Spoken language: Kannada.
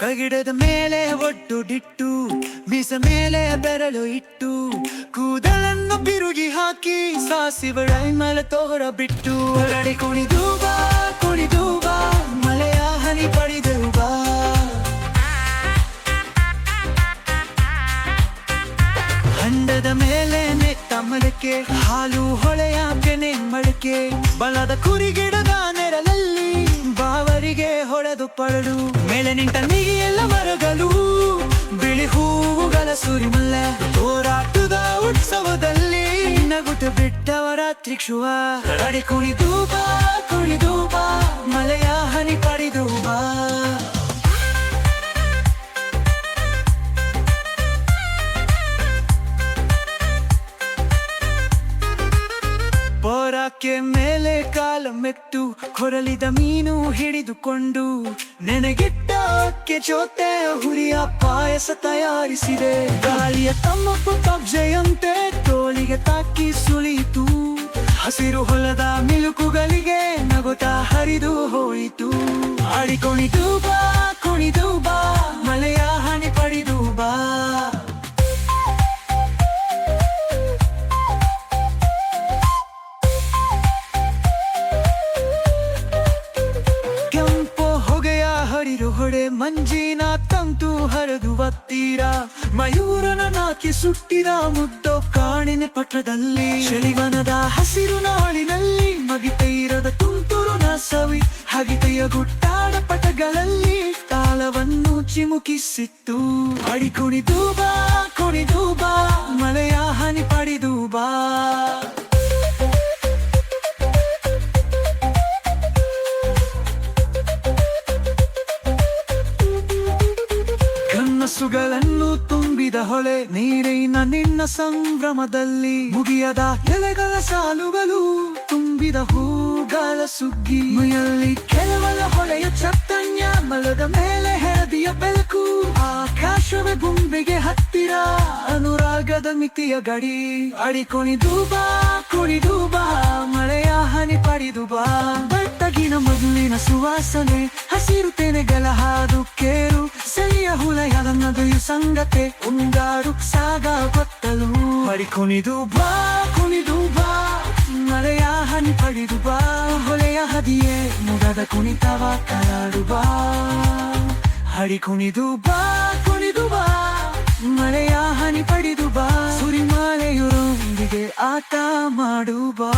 ಕಗಿಡದ ಮೇಲೆ ಒಟ್ಟು ಡಿಟ್ಟು ಮೀಸ ಮೇಲೆ ಬೆರಳು ಇಟ್ಟು, ಕೂದಲನ್ನು ಬಿರುಗಿ ಹಾಕಿ ಸಾಸಿವೆ ಮಲ ತೋರ ಬಿಟ್ಟು ಹೊರಡಿ ಕುಣಿದು ಬಾ ಕುಣಿದು ಬಾ ಹನಿ ಪಡೆದೆವು ಬಾ. ಹಂಡದ ಮೇಲೆ ನೆತ್ತ ಮಡಕೆ, ಹಾಲು ಹೊಳೆಯ ಕೆನೆ ಮಡಕೆ, ಬಲದ ಕುರಿಗಿಡದ ನೆರಳಲ್ಲಿ ಬಾವರಿಗೆ ಹೊಳೆದು ಪರಡು. ಮೇಲೆ ನಿಂತ ಎಲ್ಲ ಮರಗಳು ಬಿಳಿ ಹೂವುಗಳ ಸುರಿಮಲ್ಲ. ಹೋರಾಟದ ಉತ್ಸವದಲ್ಲಿ ನಗುತ್ತ ಬಿಟ್ಟವರ ತ್ರಿಕ್ಷುವ ಅಡಿ ಕುಣಿದು ಪೋರಾಕ್ಕೆ ಮೇಲೆ ಕಾಲ ಮೆತ್ತು ಕೊರಲಿದ ಮೀನು ಹಿಡಿದುಕೊಂಡು ನೆನಗಿಟ್ಟ ಅಕ್ಕೆ ಜೊತೆ ಹುರಿಯ ಪಾಯಸ ತಯಾರಿಸಿದೆ. ಗಾಳಿಯ ತಮ್ಮಪ್ಪು ಕಬ್ಜೆಯಂತೆ ತೋಳಿಗೆ ತಾಕಿ ಸುಳಿಯಿತು. ಹಸಿರು ಹೊಲದ ಮಿಲುಕುಗಳಿಗೆ ನಗುತ್ತಾ ಹರಿದು ಹೋಯಿತು. ಆಡಿಕೊಂಡಿತು ಬಾ ಮಂಜಿನ ತಂತು ಹರಿದು ಬತ್ತೀರ ಮಯೂರನ ನಾಕಿ ಸುಟ್ಟಿದ ಮುದ್ದೋ ಕಾಣಿನ ಪಟ್ಟದಲ್ಲಿ ಚಳಿವನದ ಹಸಿರು ನಾಳಿನಲ್ಲಿ ಮಗಿತೈರದ ತುಂತುರು ಸವಿ ಹಗಿತೆಯ ಗುಟ್ಟಾಡ ಪಟಗಳಲ್ಲಿ ತಾಳವನ್ನು ಚಿಮುಕಿಸಿತ್ತು. ಅಡಿ ಕುಣಿದು ಬಾ ಕುಣಿದು ಬಾ, ಮಳೆಯ ಹನಿ ಪಡೆದು ಕನಸುಗಳನ್ನು ತುಂಬಿದ ಹೊಳೆ, ನೀರಿನ ನಿನ್ನ ಸಂಭ್ರಮದಲ್ಲಿ ಮುಗಿಯದ ಎಲೆಗಳ ಸಾಲುಗಳು, ತುಂಬಿದ ಹೂಗಳ ಸುಗ್ಗಿ. ಮುಯಲ್ಲಿ ಕೆಲವರ ಹೊಳೆಯ ಚತ್ತನ್ಯ ಮಲದ ಮೇಲೆ ಹೆರದಿಯ ಬೆಳಕು. ಆಕಾಶವೇ ಗುಂಬೆಗೆ ಹತ್ತಿರ, ಅನುರಾಗದ ಮಿತಿಯ ಗಡಿ. ಅಡಿ ದೂಬಾ ಬಾ, ಕುಣಿದು ಬಾ, ಮಳೆಯ ಹನಿ ಪಡಿದು ಬಾ. ಬಟ್ಟಗಿನ ಮೊದಲಿನ ಸುವಾಸನೆ, ಹಸಿರು ತೆನೆಗಳ ಸಂಗತೆ ಉಂಗಾರು ಸಾಗ ಬತ್ತಲು ಹರಿ ಕುಣಿದು ಬಾ ಕುಣಿದು ಬಾ, ಮಳೆಯ ಹನಿ ಪಡೆದು ಬಾ ಹೊಲೆಯ ಹದಿಯೇ ಮುಗದ ಕುಣಿತವ ಕರಾಡು ಬಾ. ಹಡಿ ಕುಣಿದು ಬಾ ಕುಣಿದು ಬಾ, ಮಳೆಯ ಹನಿ ಪಡೆದು ಬಾ ಸುರಿಮಳೆಯೊಂದಿಗೆ ಆಟ ಮಾಡು ಬಾ.